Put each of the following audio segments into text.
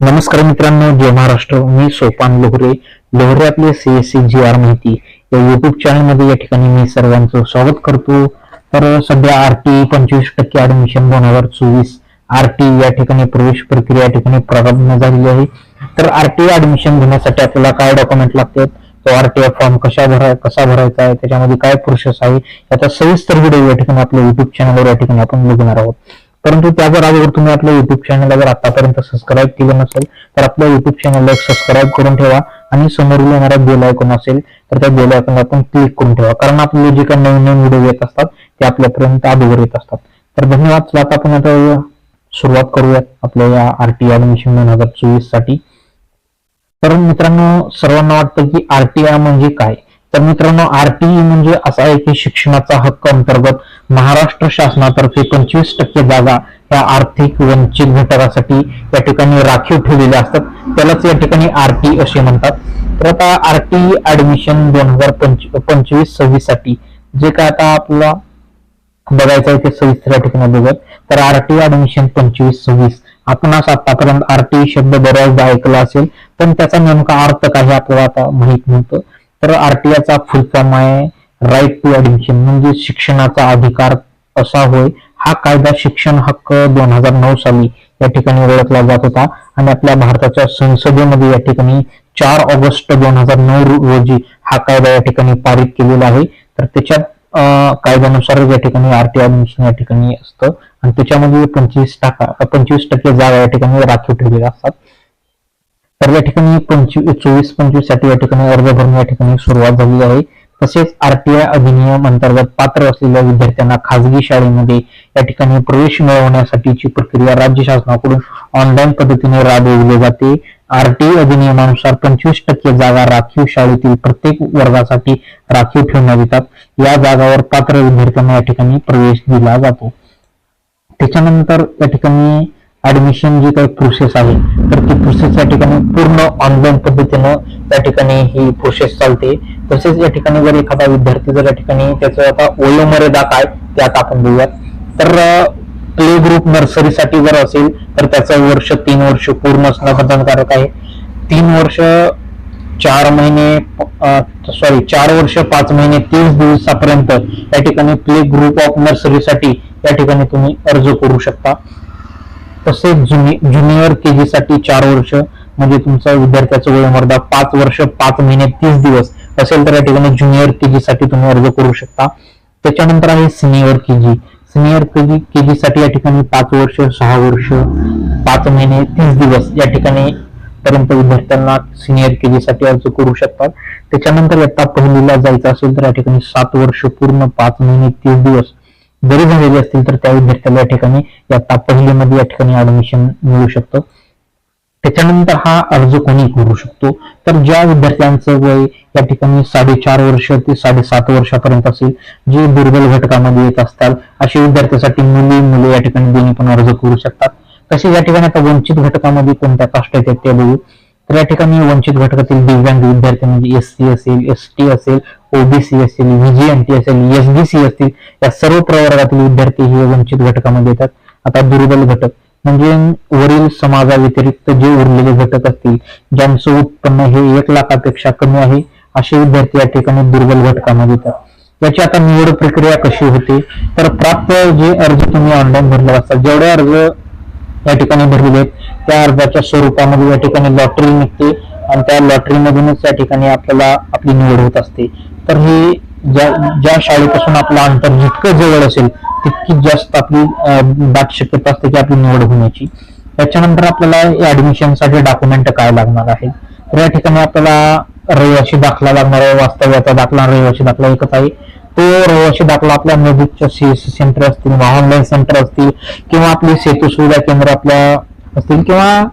नमस्कार मित्रांनो जय महाराष्ट्र. मी सोपान लोहरे. लोहरे आपले सीएससी जी आर माहिती. या युट्यूब चॅनलमध्ये या ठिकाणी मी सर्वांचं स्वागत करतो. तर सध्या आरटी पंचवीस टक्के ऍडमिशन दोन हजार चोवीस आरटी या ठिकाणी प्रवेश प्रक्रिया या ठिकाणी प्रारंभ झालेली आहे. तर आरटी ऍडमिशन घेण्यासाठी आपल्याला काय डॉक्युमेंट लागतात? तो आरटीआय फॉर्म कशा भराय कसा भरायचा आहे? त्याच्यामध्ये काय प्रोसेस आहे? याचा सविस्तर व्हिडिओ या ठिकाणी आपल्या युट्यूब चॅनलवर या ठिकाणी आपण बघणार आहोत. परंतु त्या जर अगोदर तुम्ही आपल्या युट्यूब चॅनलला जर आतापर्यंत सबस्क्राईब केलं नसेल तर आपल्या युट्यूब चॅनलला एक सबस्क्राईब करून ठेवा आणि समोर येणारा बेल आयकॉन असेल तर त्या बेल आयकॉन आपण क्लिक करून ठेवा. कारण आपले जे काही नवीन नवीन व्हिडिओ येत असतात ते आपल्यापर्यंत अगोदर येत असतात. तर धन्यवाद. चला आता आपण आता सुरुवात करूयात आपल्या या आरटी ऍडमिशन दोन हजार चोवीससाठी. तर मित्रांनो सर्वांना वाटतं की आरटीआय म्हणजे काय? तर मित्रांनो आरटीई म्हणजे असा आहे की शिक्षणाचा हक्क अंतर्गत महाराष्ट्र शासनातर्फे पंचवीस टक्के जागा या आर्थिक वंचित घटकासाठी या ठिकाणी राखीव ठेवलेल्या असतात. त्यालाच या ठिकाणी आरटीई असे म्हणतात. तर आता आरटीई ऍडमिशन दोन हजार पंचवीस सव्वीससाठी जे काय आता आपला बघायचं आहे ते सविस्तर या ठिकाणी बघत तर आरटी ऍडमिशन पंचवीस सव्वीस. आपण आतापर्यंत आरटीई शब्द बऱ्याचदा ऐकला असेल पण त्याचा नेमका अर्थ काय आपल्याला आता माहीत नव्हतं. तर आरटीआयचा फुल माय आहे राईट टू ऍडमिशन म्हणजे शिक्षणाचा अधिकार असा होय हा कायदा शिक्षण हक्क दोन हजार नऊ साली या ठिकाणी ओळखला जात होता. आणि आपल्या भारताच्या संसदेमध्ये या ठिकाणी चार ऑगस्ट दोन हजार नऊ रोजी हा कायदा या ठिकाणी पारित केलेला आहे. तर त्याच्यात कायद्यानुसार या ठिकाणी आरटीआय ऍडमिशन या ठिकाणी असतं. आणि त्याच्यामध्ये पंचवीस टाका पंचवीस टक्के जागा या ठिकाणी राखीव ठेवलेल्या असतात. तर या ठिकाणी पंचवीस चोवीस पंचवीससाठी या ठिकाणी अर्ज भरणे या ठिकाणी सुरुवात झालेली आहे. तसेच आरटीआय अधिनियम अंतर्गत पात्र असलेल्या विद्यार्थ्यांना खाजगी शाळेमध्ये या ठिकाणी प्रवेश मिळवण्यासाठीची प्रक्रिया राज्य शासनाकडून ऑनलाईन पद्धतीने राबविली जाते. आरटीआय अधिनियमानुसार पंचवीस टक्के जागा राखीव शाळेतील प्रत्येक वर्गासाठी राखीव ठेवण्यात येतात. या जागावर पात्र विद्यार्थ्यांना या ठिकाणी प्रवेश दिला जातो. त्याच्यानंतर या ठिकाणी ऍडमिशन जी काही प्रोसेस आहे तर ती प्रोसेस या ठिकाणी पूर्ण ऑनलाईन पद्धतीनं त्या ठिकाणी ही प्रोसेस चालते. तसेच या ठिकाणी जर एखादा विद्यार्थी जर या ठिकाणी त्याचं आता वयोमर्यादा काय ते आता आपण बघूयात. तर प्ले ग्रुप नर्सरीसाठी जर असेल तर त्याचं वर्ष तीन वर्ष पूर्ण असणं बंधनकारक आहे. तीन वर्ष चार महिने सॉरी चार वर्ष पाच महिने तीस दिवसापर्यंत या ठिकाणी प्ले ग्रुप ऑफ नर्सरीसाठी या ठिकाणी तुम्ही अर्ज करू शकता. तसेच जुनि ज्युनियर के जी साठी चार वर्ष म्हणजे तुमचा विद्यार्थ्याचं वयोमर्यादा पाच वर्ष पाच महिने तीस दिवस असेल तर या ठिकाणी ज्युनियर के जी साठी तुम्ही अर्ज करू शकता. त्याच्यानंतर आहे senior K G senior K जी के साठी या ठिकाणी पाच वर्ष सहा वर्ष पाच महिने तीस दिवस या ठिकाणी पर्यंत विद्यार्थ्यांना सिनियर केजी साठी अर्ज करू शकतात. त्याच्यानंतर आता पहिलीला जायचं असेल तर या ठिकाणी सात वर्ष पूर्ण पाच महिने तीस दिवस जरी झालेले असतील तर त्या विद्यार्थ्याला या ठिकाणी इयत्ता पहिलीमध्ये या ठिकाणी ऍडमिशन मिळू शकतं. त्याच्यानंतर हा अर्ज कोणी करू शकतो? तर ज्या विद्यार्थ्यांचं वय या ठिकाणी साडेचार वर्ष ते साडेसात वर्षापर्यंत असेल जे दुर्बल घटकामध्ये येत असतात अशा विद्यार्थ्यांसाठी मुली मुले या ठिकाणी दोन्ही पण अर्ज करू शकतात. तसेच या ठिकाणी आता वंचित घटकामध्ये कोणत्या कास्ट आहेत ते बघू. तर या ठिकाणी वंचित घटकातील दिव्यांग विद्यार्थी म्हणजे एस सी असेल एस टी असेल ओबीसी असेल व्हीजीएनटी असेल एसबीसी असतील या सर्व प्रवर्गातील विद्यार्थी हे वंचित घटकामध्ये येतात. आता दुर्बल घटक म्हणजे वरील समाजाव्यतिरिक्त जे उरलेले घटक असतील ज्यांचं उत्पन्न हे एक लाखापेक्षा कमी आहे असे विद्यार्थी या ठिकाणी दुर्बल घटकामध्ये येतात. याची आता निवड प्रक्रिया कशी होते? तर प्राप्त जे अर्ज तुम्ही ऑनलाईन भरले असतात जेवढे अर्ज या ठिकाणी भरलेले आहेत त्या अर्जाच्या स्वरूपामध्ये या ठिकाणी लॉटरी निघते आणि त्या लॉटरीमधूनच या ठिकाणी आपल्याला आपली निवड होत असते. तर हे ज्या ज्या शाळेपासून आपलं अंतर जितकं जवळ असेल तितकी जास्त आपली दाट शक्यता असते की आपली निवड होण्याची. त्याच्यानंतर आपल्याला ऍडमिशनसाठी डॉक्युमेंट काय लागणार आहेत तर या ठिकाणी आपल्याला रहिवाशी दाखला लागणार आहे वास्तव्याचा दाखला रहिवाशी दाखला एकच आहे. तो रहिवाशी दाखला आपल्या नजीकच्या सीएससी सेंटर असतील ऑनलाईन सेंटर असतील किंवा आपली सेतू सुविधा केंद्र आपल्या असतील किंवा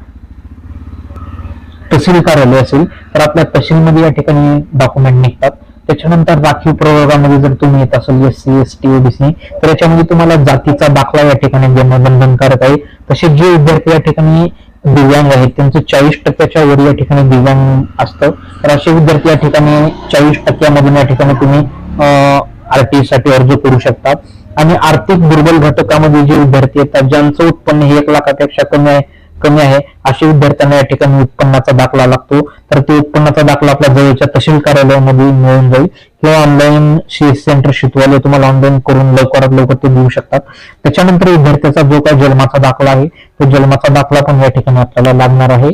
तहसील कार्यालय असेल तर आपल्या तहसीलमध्ये या ठिकाणी डॉक्युमेंट निघतात. त्याच्यानंतर राखीव प्रवर्गामध्ये जर तुम्ही येत असाल S C S T OBC तर याच्यामध्ये तुम्हाला जातीचा दाखला या ठिकाणी देणं बंधनकारक आहे. तसेच जे विद्यार्थी या ठिकाणी दिव्यांग आहेत त्यांचं चाळीस टक्क्याच्या वर या ठिकाणी दिव्यांग असतं. तर असे विद्यार्थी या ठिकाणी चाळीस टक्क्यामधून या ठिकाणी तुम्ही आरटी साठी अर्ज करू शकता आणि आर्थिक दुर्बल घटकामध्ये जे विद्यार्थी येतात ज्यांचं उत्पन्न हे एक लाखापेक्षा कमी आहे कमी आहे अशा विद्यार्थ्यांना या ठिकाणी उत्पन्नाचा दाखला लागतो. तर ते उत्पन्नाचा दाखला आपल्या जवळच्या तहसील कार्यालयामध्ये मिळून जाईल. किंवा ऑनलाईन सी सेंटर शिकवायला तुम्हाला ऑनलाईन करून लवकरात लवकर ते देऊ शकतात. त्याच्यानंतर विद्यार्थ्याचा जो काही जन्माचा दाखला आहे तो जन्माचा दाखला पण या ठिकाणी आपल्याला लागणार आहे.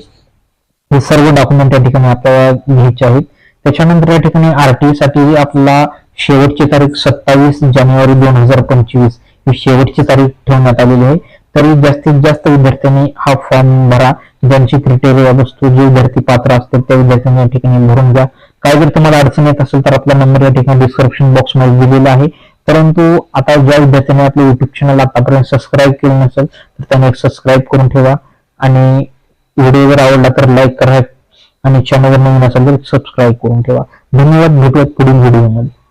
हे सर्व डॉक्युमेंट या ठिकाणी आपल्याला घ्यायचे आहेत. त्याच्यानंतर या ठिकाणी आरटीई साठी आपला शेवटची तारीख सत्तावीस जानेवारी दोन हजार पंचवीस. ही शेवटची तारीख ठेवण्यात आलेली आहे. तरी जास्तीत जास्त विद्यार्थ्यांनी हा फॉर्म भरा. ज्यांची क्रिटेरिया वस्तू जे विद्यार्थी पात्र असतात त्या विद्यार्थ्यांनी या ठिकाणी भरून घ्या. काय जर तुम्हाला अडचण येत असेल तर आपला नंबर या ठिकाणी डिस्क्रिप्शन बॉक्समध्ये दिलेला आहे. परंतु आता ज्या विद्यार्थ्यांनी आपले युट्यूब चॅनल आतापर्यंत सबस्क्राईब केले नसेल तर त्यांनी सबस्क्राईब करून ठेवा. आणि व्हिडिओ जर आवडला तर लाईक करा. आणि चॅनलवर नवीन असेल तर सबस्क्राईब करून ठेवा. धन्यवाद. भेटूयात पुढील व्हिडिओमध्ये.